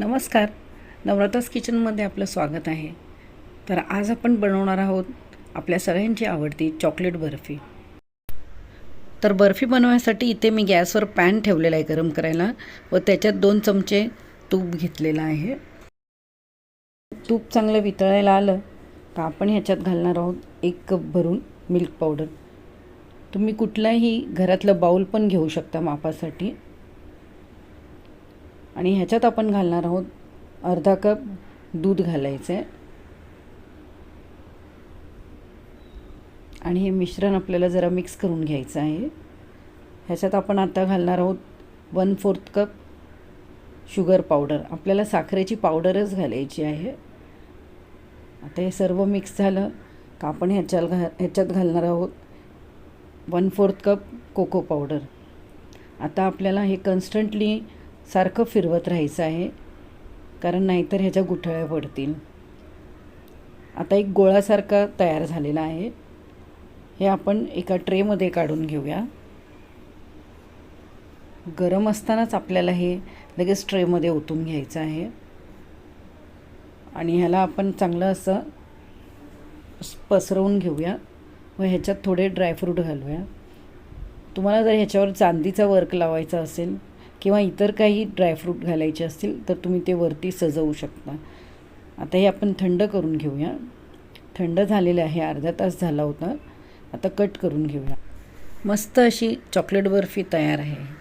नमस्कार. नवरात्रस किचनमध्ये आपलं स्वागत आहे. तर आज आपण बनवणार आहोत आपल्या सगळ्यांची आवडती चॉकलेट बर्फी. तर बर्फी बनवण्यासाठी इथे मी गॅसवर पॅन ठेवलेला आहे गरम करायला व त्याच्यात दोन चमचे तूप घेतलेलं आहे. तूप चांगलं वितळायला आलं तर आपण ह्याच्यात घालणार आहोत एक कप भरून मिल्क पावडर. तुम्ही कुठलाही घरातलं बाऊल पण घेऊ शकता मापासाठी. आणि ह्याच्यात आपण घालणार आहोत अर्धा कप दूध घालायचं आहे. आणि हे मिश्रण आपल्याला जरा मिक्स करून घ्यायचं आहे. ह्याच्यात आपण आता घालणार आहोत one fourth cup sugar powder. आपल्याला साखरेची पावडरच घालायची आहे. आता हे सर्व मिक्स झालं का आपण ह्याच्यात घा ह्याच्यात घालणार आहोत one fourth cup cocoa powder. आता आपल्याला हे कन्स्टंटली सारखं फिरवत राहायचं आहे कारण नाहीतर ह्याच्या गुठळ्या पडतील. आता एक गोळासारखा तयार झालेला आहे. हे आपण एका ट्रेमध्ये काढून घेऊया. गरम असतानाच आपल्याला हे लगेच ट्रेमध्ये ओतून घ्यायचं आहे. आणि ह्याला आपण चांगलं असं पसरवून घेऊया व ह्याच्यात थोडे ड्रायफ्रूट घालूया. तुम्हाला जर ह्याच्यावर चांदीचा वर्क लावायचा असेल किंवा इतर काही ड्रायफ्रूट घालायचे असतील तर तुम्ही ते वरती सजवू शकता. आता हे आपण थंड करून घेऊया. थंड झालेलं आहे अर्धा तास झाला होता. आता कट करून घेऊया. मस्त अशी चॉकलेट बर्फी तयार आहे.